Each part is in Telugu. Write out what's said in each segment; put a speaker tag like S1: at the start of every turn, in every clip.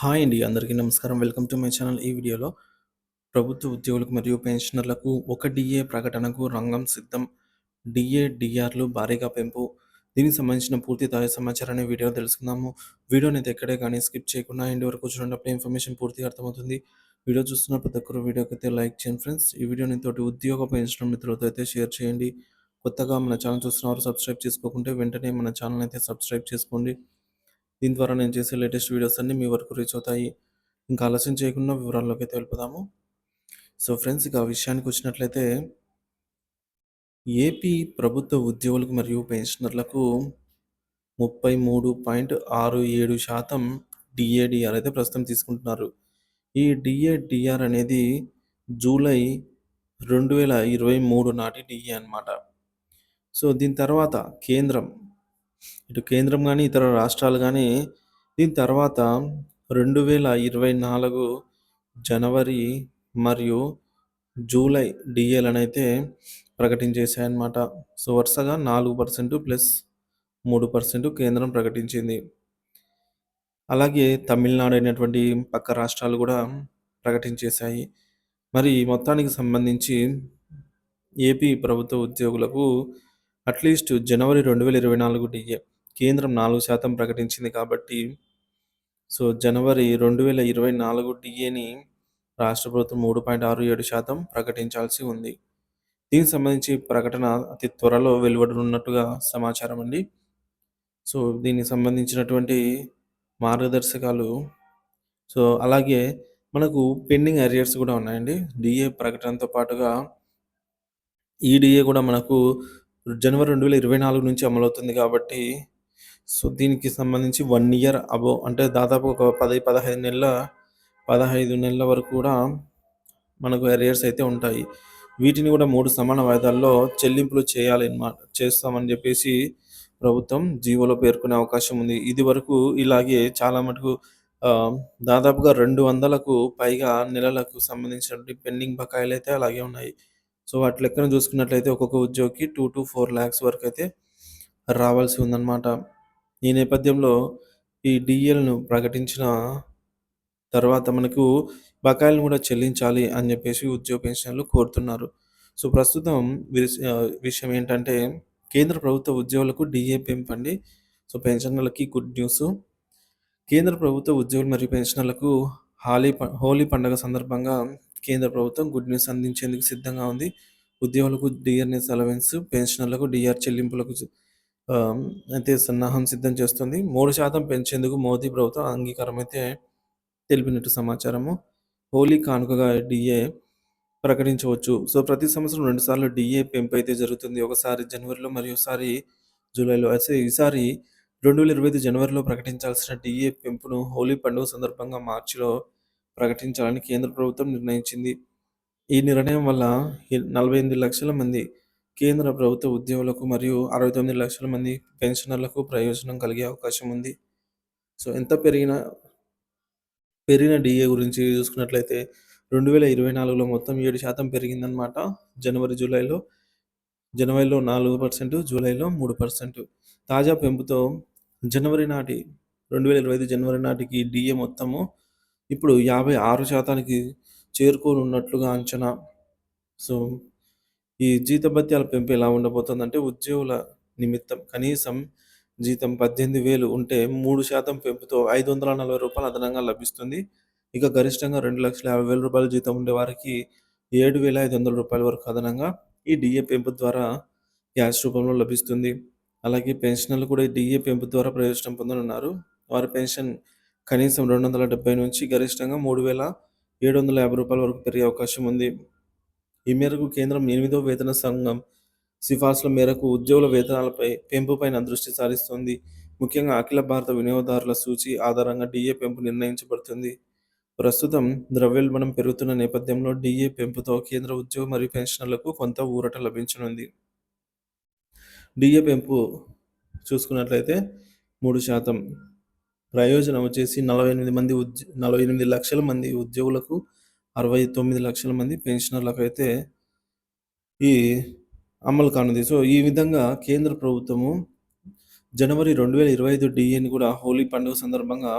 S1: హాయ్ అండి అందరికీ నమస్కారం. Welcome to my channel. ఈ వీడియోలో ప్రభుత్వ ఉద్యోగులకు మరియు పెన్షనర్లకు ఒక డిఏ ప్రకటనకు రంగం సిద్ధం. డిఏ డిఆర్లు భారీగా పెంపు. దీనికి సంబంధించిన పూర్తి తాజా సమాచారాన్ని వీడియో తెలుసుకుందాము. వీడియోని అయితే ఎక్కడే కానీ స్కిప్ చేయకుండా ఇంటి వరకు చూడండి. ఇన్ఫర్మేషన్ పూర్తిగా అర్థమవుతుంది. వీడియో చూస్తున్న ప్రతి ఒక్కరు వీడియోకి అయితే లైక్ చేయండి ఫ్రెండ్స్. ఈ వీడియోని తోటి ఉద్యోగ పెన్షన్ మిత్రులతో అయితే షేర్ చేయండి. కొత్తగా మన ఛానల్ చూస్తున్నవారు సబ్స్క్రైబ్ చేసుకోకుంటే వెంటనే మన ఛానల్ అయితే సబ్స్క్రైబ్ చేసుకోండి. దీని ద్వారా నేను చేసే లేటెస్ట్ వీడియోస్ అన్నీ మీ వరకు రీచ్ అవుతాయి. ఇంకా ఆలస్యం చేయకుండా వివరాల్లోకి అయితే వెళ్ళిపోదాము. సో ఫ్రెండ్స్ ఇక ఆ విషయానికి వచ్చినట్లయితే ఏపీ ప్రభుత్వ ఉద్యోగులకు మరియు పెన్షనర్లకు ముప్పై మూడు పాయింట్ ఆరు ఏడు శాతం డిఏడిఆర్ అయితే ప్రస్తుతం తీసుకుంటున్నారు. ఈ డిఏడిఆర్ అనేది జూలై రెండు వేల ఇరవై మూడు నాటి డిఏ అన్నమాట. సో దీని తర్వాత కేంద్రం ఇటు కేంద్రం కానీ ఇతర రాష్ట్రాలు కానీ దీని తర్వాత రెండు వేల ఇరవై నాలుగు జనవరి మరియు జూలై డిఏలను అయితే ప్రకటించేశాయన్నమాట. సో వరుసగా నాలుగు పర్సెంట్ ప్లస్ మూడు పర్సెంట్ కేంద్రం ప్రకటించింది. అలాగే తమిళనాడు అయినటువంటి పక్క రాష్ట్రాలు కూడా ప్రకటించేశాయి. మరి మొత్తానికి సంబంధించి ఏపీ ప్రభుత్వ ఉద్యోగులకు అట్లీస్ట్ జనవరి రెండు వేల ఇరవై నాలుగు డిఏ. కేంద్రం నాలుగు శాతం ప్రకటించింది కాబట్టి సో జనవరి రెండు వేల ఇరవై నాలుగు డిఏని రాష్ట్ర ప్రభుత్వం మూడు పాయింట్ ఆరు ఏడు శాతం ప్రకటించాల్సి ఉంది. దీనికి సంబంధించి ప్రకటన అతి త్వరలో వెలువడనున్నట్టుగా సమాచారం అండి. సో దీనికి సంబంధించినటువంటి మార్గదర్శకాలు సో అలాగే మనకు పెండింగ్ అరియర్స్ కూడా ఉన్నాయండి. డిఏ ప్రకటనతో పాటుగా ఈ డిఏ కూడా మనకు జనవరి రెండు వేల ఇరవై నాలుగు నుంచి అమలవుతుంది కాబట్టి సో దీనికి సంబంధించి వన్ ఇయర్ అబో అంటే దాదాపు ఒక పది పదహైదు నెలల పదహైదు నెలల వరకు కూడా మనకు ఎరియర్స్ అయితే ఉంటాయి. వీటిని కూడా మూడు సమాన వాయిదాల్లో చెల్లింపులు చేయాలన్నమాట చేస్తామని చెప్పేసి ప్రభుత్వం జీవోలో పేర్కొనే అవకాశం ఉంది. ఇది వరకు ఇలాగే చాలా మటుకు దాదాపుగా రెండు వందలకు పైగా నెలలకు సంబంధించినటువంటి పెండింగ్ బకాయిలు అయితే అలాగే ఉన్నాయి. సో వాటి లెక్కన చూసుకున్నట్లయితే ఒక్కొక్క ఉద్యోగికి టూ టు ఫోర్ ల్యాక్స్ వరకు అయితే రావాల్సి ఉందన్నమాట. ఈ నేపథ్యంలో ఈ డిఎల్ను ప్రకటించిన తర్వాత మనకు బకాయిలను కూడా చెల్లించాలి అని చెప్పేసి ఉద్యోగ పెన్షన్లు కోరుతున్నారు. సో ప్రస్తుతం విషయం ఏంటంటే కేంద్ర ప్రభుత్వ ఉద్యోగులకు డిఏ పెంపండి. సో పెన్షనర్లకి గుడ్ న్యూస్. కేంద్ర ప్రభుత్వ ఉద్యోగులు మరియు పెన్షనర్లకు హాలీ హోలీ పండుగ సందర్భంగా కేంద్ర ప్రభుత్వం గుడ్ న్యూస్ అందించేందుకు సిద్ధంగా ఉంది. ఉద్యోగులకు డిఆర్ఎస్ అలవెన్స్ పెన్షనర్లకు డిఆర్ చెల్లింపులకు అయితే సన్నాహం సిద్ధం చేస్తుంది. మూడు శాతం పెంచేందుకు మోదీ ప్రభుత్వం అంగీకారం అయితే తెలిపినట్టు సమాచారము. హోలీ కానుకగా డిఏ ప్రకటించవచ్చు. సో ప్రతి సంవత్సరం రెండుసార్లు డిఏ పెంపు అయితే జరుగుతుంది. ఒకసారి జనవరిలో మరియు ఒకసారి జూలైలో. అయితే ఈసారి రెండు వేల ఇరవై ఐదు జనవరిలో ప్రకటించాల్సిన డిఏ పెంపును హోలీ పండుగ సందర్భంగా మార్చిలో ప్రకటించాలని కేంద్ర ప్రభుత్వం నిర్ణయించింది. ఈ నిర్ణయం వల్ల నలభై ఎనిమిది లక్షల మంది కేంద్ర ప్రభుత్వ ఉద్యోగులకు మరియు అరవై తొమ్మిది లక్షల మంది పెన్షనర్లకు ప్రయోజనం కలిగే అవకాశం ఉంది. సో ఎంత పెరిగిన పెరిగిన డిఏ గురించి చూసుకున్నట్లయితే రెండు వేల ఇరవై నాలుగులో మొత్తం ఏడు శాతం పెరిగిందనమాట జనవరి జూలైలో. జనవరిలో నాలుగు పర్సెంట్ జూలైలో మూడు పర్సెంట్. తాజా పెంపుతో జనవరి నాటి రెండు వేల ఇరవై ఐదు జనవరి నాటికి డిఏ మొత్తము ఇప్పుడు యాభై ఆరు శాతానికి చేరుకోనున్నట్లుగా అంచనా. సో ఈ జీతభత్యాల పెంపు ఎలా ఉండబోతుందంటే ఉద్యోగుల నిమిత్తం కనీసం జీతం పద్దెనిమిది వేలు ఉంటే మూడు శాతం పెంపుతో ఐదు వందల నలభై రూపాయలు అదనంగా లభిస్తుంది. ఇక గరిష్టంగా రెండు లక్షల యాభై వేల రూపాయల జీతం ఉండే వారికి ఏడు వేల ఐదు వందల రూపాయల వరకు అదనంగా ఈ డిఏ పెంపు ద్వారా క్యాష్ రూపంలో లభిస్తుంది. అలాగే పెన్షనర్లు కూడా ఈ డిఏ పెంపు ద్వారా ప్రయోజనం పొందనున్నారు. వారి పెన్షన్ కనీసం రెండు వందల డెబ్బై నుంచి గరిష్టంగా మూడు వేల ఏడు వందల యాభై రూపాయల వరకు పెరిగే అవకాశం ఉంది. ఈ మేరకు కేంద్రం ఎనిమిదో వేతన సంఘం సిఫార్సుల మేరకు ఉద్యోగుల వేతనాలపై పెంపుపైన దృష్టి సారిస్తోంది. ముఖ్యంగా అఖిల భారత వినియోగదారుల సూచి ఆధారంగా డిఏ పెంపు నిర్ణయించబడుతుంది. ప్రస్తుతం ద్రవ్యోల్బణం పెరుగుతున్న నేపథ్యంలో డిఏ పెంపుతో కేంద్ర ఉద్యోగ మరియు పెన్షనర్లకు కొంత ఊరట లభించనుంది. డిఏ పెంపు చూసుకున్నట్లయితే మూడు శాతం. ప్రయోజనం వచ్చేసి నలభై ఎనిమిది మంది ఉద్యో నలభై ఎనిమిది లక్షల మంది ఉద్యోగులకు అరవై తొమ్మిది లక్షల మంది పెన్షనర్లకు అయితే ఈ అమలు కానుంది. సో ఈ విధంగా కేంద్ర ప్రభుత్వము జనవరి రెండు వేల ఇరవై ఐదు డిఏని కూడా హోలీ పండుగ సందర్భంగా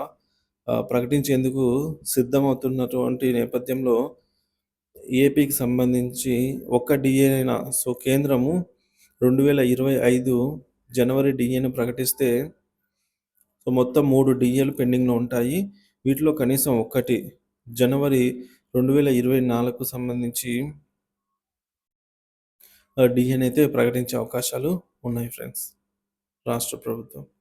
S1: ప్రకటించేందుకు సిద్ధమవుతున్నటువంటి నేపథ్యంలో ఏపీకి సంబంధించి ఒక్క డీఏ అయినా సో కేంద్రము 2025 జనవరి డీఏని ప్రకటిస్తే సో మొత్తం మూడు డీఏలు పెండింగ్‌లో ఉంటాయి. వీటిలో కనీసం ఒక్కటి జనవరి 2024కు సంబంధించి డిఎన్ అయితే ప్రకటించే అవకాశాలు ఉన్నాయి ఫ్రెండ్స్. రాష్ట్ర ప్రభుత్వం.